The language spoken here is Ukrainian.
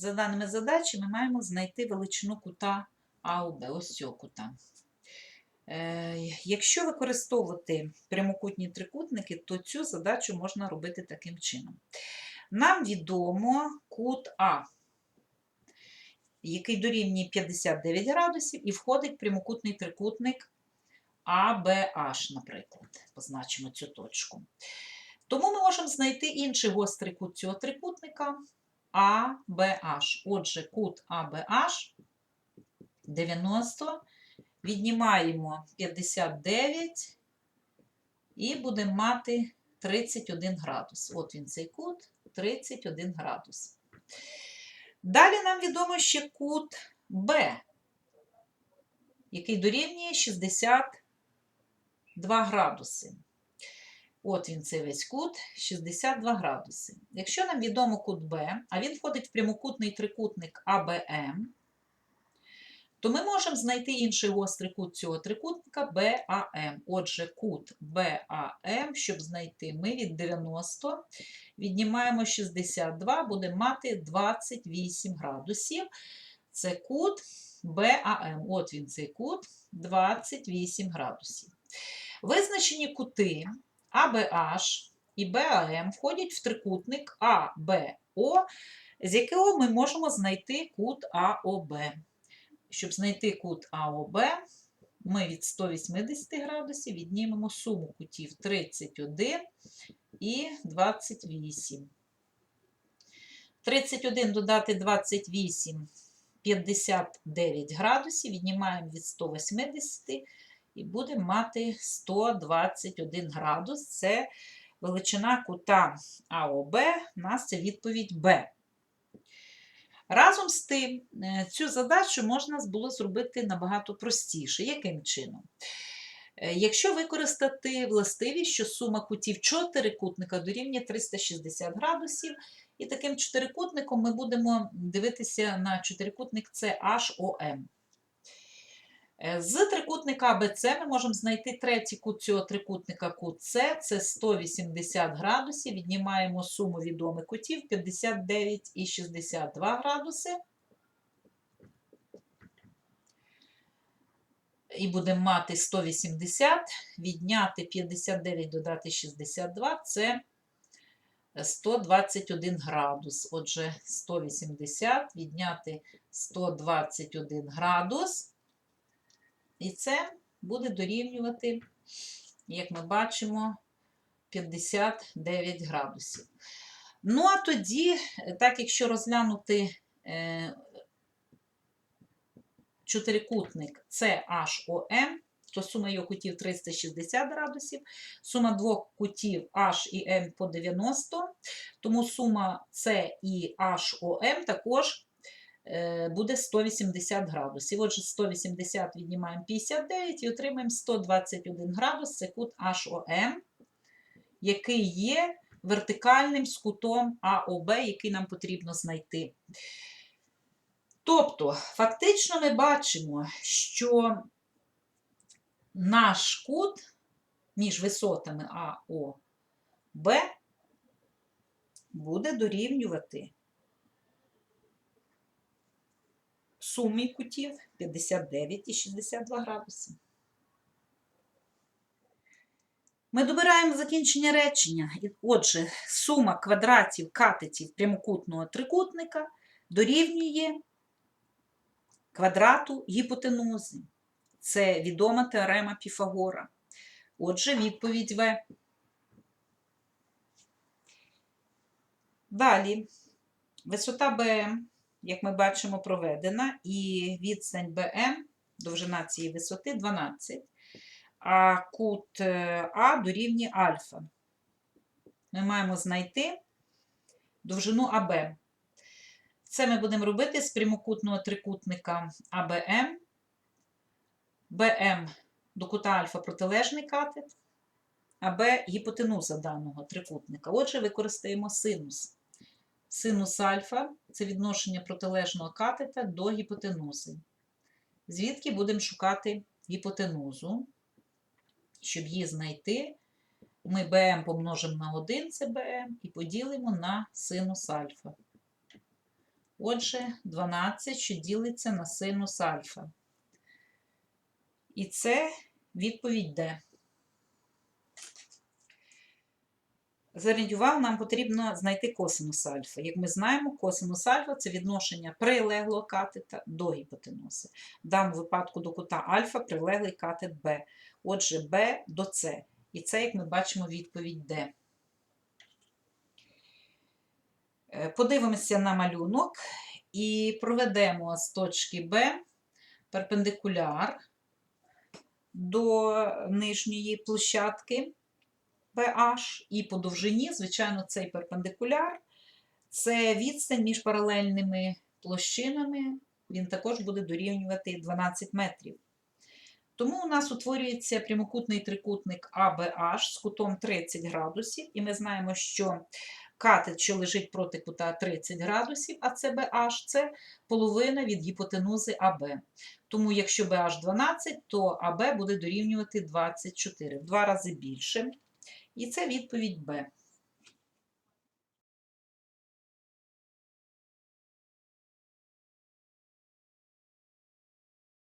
За даними задачі, ми маємо знайти величину кута АОБ, ось цього кута. Е, Якщо використовувати прямокутні трикутники, то цю задачу можна робити таким чином. Нам відомо кут А, який дорівнює 59 градусів, і входить прямокутний трикутник ABH, наприклад. Позначимо цю точку. Тому ми можемо знайти інший гострий кут цього трикутника ABH. Отже, кут ABH 90. Віднімаємо 59 і будемо мати 31 градус. От він цей кут 31 градус. Далі нам відомо ще кут Б, який дорівнює 62 градуси. От він цей весь кут 62 градуси. Якщо нам відомо кут Б, а він входить в прямокутний трикутник АБМ, то ми можемо знайти інший гострий кут цього трикутника БАМ. Отже, кут БАМ, щоб знайти, ми від 90 віднімаємо 62, будемо мати 28 градусів. Це кут БАМ. От він цей кут 28 градусів. Визначені кути АБH і БАМ входять в трикутник АБО, з якого ми можемо знайти кут АОБ. Щоб знайти кут АОБ, ми від 180 градусів віднімемо суму кутів 31 і 28. 31 додати 28 59 градусів, віднімаємо від 180 і будемо мати 121 градус. Це величина кута АОБ, у нас це відповідь Б. Разом з тим, е, цю задачу можна було зробити набагато простіше. Яким чином? Е, Якщо використати властивість, що сума кутів чотирикутника дорівнює 360 градусів, і таким чотирикутником ми будемо дивитися на чотирикутник CHOM. Е, З трикутника ABC ми можемо знайти третій кут цього трикутника кут С, це 180 градусів. Віднімаємо суму відомих кутів 59 і 62 градуси. І будемо мати 180, відняти 59, додати 62 це 121 градус. Отже, 180 відняти 121 градус. І це буде дорівнювати, як ми бачимо, 59 градусів. Ну, а тоді, так якщо розглянути е, чотирикутник CHOM, то сума його кутів 360 градусів, сума двох кутів H і M по 90, тому сума C і HOM також буде 180 градусів. Отже, 180 віднімаємо 59 і отримаємо 121 градус, це кут HOM, який є вертикальним з кутом АОБ, який нам потрібно знайти. Тобто, фактично ми бачимо, що наш кут між висотами АО Б буде дорівнювати сумі кутів 59 і 62 градуси. Ми добираємо закінчення речення. Отже, сума квадратів катетів прямокутного трикутника дорівнює квадрату гіпотенузи. Це відома теорема Піфагора. Отже, відповідь В. Далі, висота БМ, як ми бачимо, проведена, і відстань БМ, довжина цієї висоти 12, а кут е, А дорівнює альфа. Ми маємо знайти довжину АБ. Це ми будемо робити з прямокутного трикутника АБМ. БМ до кута альфа протилежний катет, а Б гіпотенуза даного трикутника. Отже, використаємо синус. Синус альфа це відношення протилежного катета до гіпотенузи. Звідки будемо шукати гіпотенузу. Щоб її знайти, ми БМ помножимо на 1, це БМ, і поділимо на синус альфа. Отже, 12, що ділиться на синус альфа. І це відповідь Д. Увагу, нам потрібно знайти косинус альфа. Як ми знаємо, косинус альфа це відношення прилеглого катета до гіпотенузи. В даному випадку до кута альфа прилеглий катет Б. Отже, Б до С. І це, як ми бачимо, відповідь Д. Е, Подивимося на малюнок і проведемо з точки Б перпендикуляр до нижньої площадки PH, і по довжині, звичайно, цей перпендикуляр це відстань між паралельними площинами, він також буде дорівнювати 12 метрів. Тому у нас утворюється прямокутний трикутник ABH з кутом 30 градусів, і ми знаємо, що катет, що лежить проти кута 30 градусів, а це BH, це половина від гіпотенузи АБ. Тому якщо BH 12, то АБ буде дорівнювати 24, в два рази більше. І це відповідь Б.